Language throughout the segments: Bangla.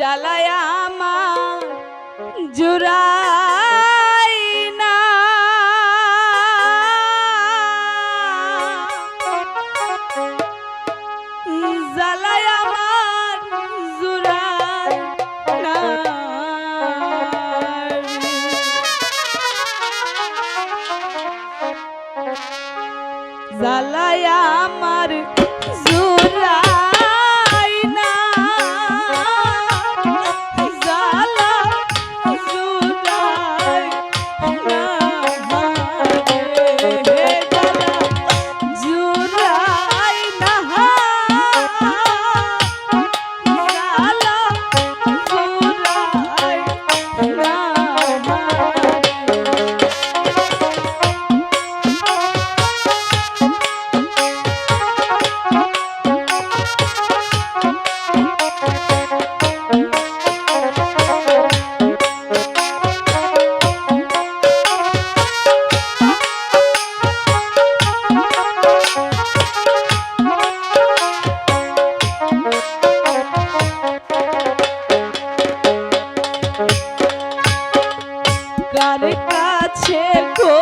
জ্বালায় আমার জুড়াই না। জ্বালায় আমার জুড়াই না। জ্বালায় আমার কার কাছে কো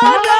Bye.